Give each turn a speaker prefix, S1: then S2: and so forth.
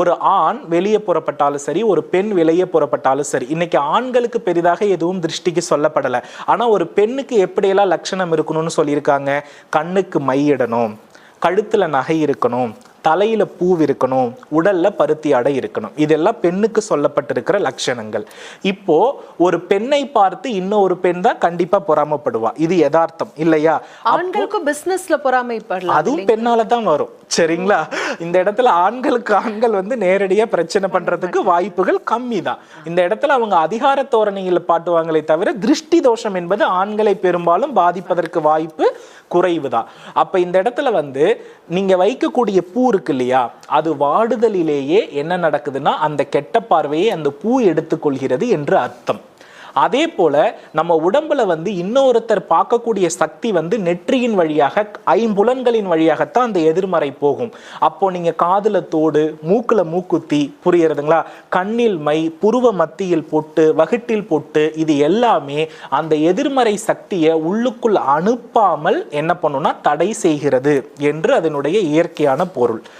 S1: ஒரு ஆண் வெளியே புறப்பட்டாலும் சரி ஒரு பெண் வெளியே புறப்பட்டாலும் சரி இன்னைக்கு ஆண்களுக்கு பெரிதாக எதுவும் திருஷ்டிக்கு சொல்லப்படலை. ஆனா ஒரு பெண்ணுக்கு எப்படியெல்லாம் லட்சணம் இருக்கணும்னு சொல்லியிருக்காங்க? கண்ணுக்கு மை இடணும் கழுத்துல நகை இருக்கணும் தலையில பூ இருக்கணும் உடல்ல பருத்தி ஆடை இருக்கணும். இதெல்லாம் பெண்ணுக்கு சொல்லப்பட்டிருக்கிற லட்சணங்கள். இப்போ ஒரு பெண்ணை பார்த்து இன்னொரு பெண் தான் கண்டிப்பா பொறாமப்படுவா. இது யதார்த்தம் இல்லையா?
S2: ஆண்களுக்கும் பிசினஸ்ல பொறாமைப்படலாம்
S1: அதுவும் பெண்ணால தான் வரும். சரிங்களா? இந்த இடத்துல ஆண்களுக்கு ஆண்கள் வந்து நேரடியாக பிரச்சனை பண்ணுறதுக்கு வாய்ப்புகள் கம்மி தான் இந்த இடத்துல அவங்க அதிகார தோரணையில் பாட்டுவாங்களே தவிர திருஷ்டி தோஷம் என்பது ஆண்களை பெரும்பாலும் பாதிப்பதற்கு வாய்ப்பு குறைவு தான் அப்போ இந்த இடத்துல வந்து நீங்கள் வைக்கக்கூடிய பூ இருக்கு இல்லையா அது வாடுதலிலேயே என்ன நடக்குதுன்னா அந்த கெட்ட பார்வையை அந்த பூ எடுத்துக்கொள்கிறது என்று அர்த்தம். அதே போல நம்ம உடம்புல வந்து இன்னொருத்தர் பார்க்கக்கூடிய சக்தி வந்து நெற்றியின் வழியாக ஐம்புலன்களின் வழியாகத்தான் அந்த எதிர்மறை போகும். அப்போ நீங்க காதுல தோடு மூக்குல மூக்குத்தி புரியுறதுங்களா? கண்ணில் மை புருவ மத்தியில் பொட்டு வகுட்டில் பொட்டு இது எல்லாமே அந்த எதிர்மறை சக்தியை உள்ளுக்குள் அனுப்பாமல் என்ன பண்ணும்னா தடை செய்கிறது என்று அதனுடைய இயற்கையான பொருள்.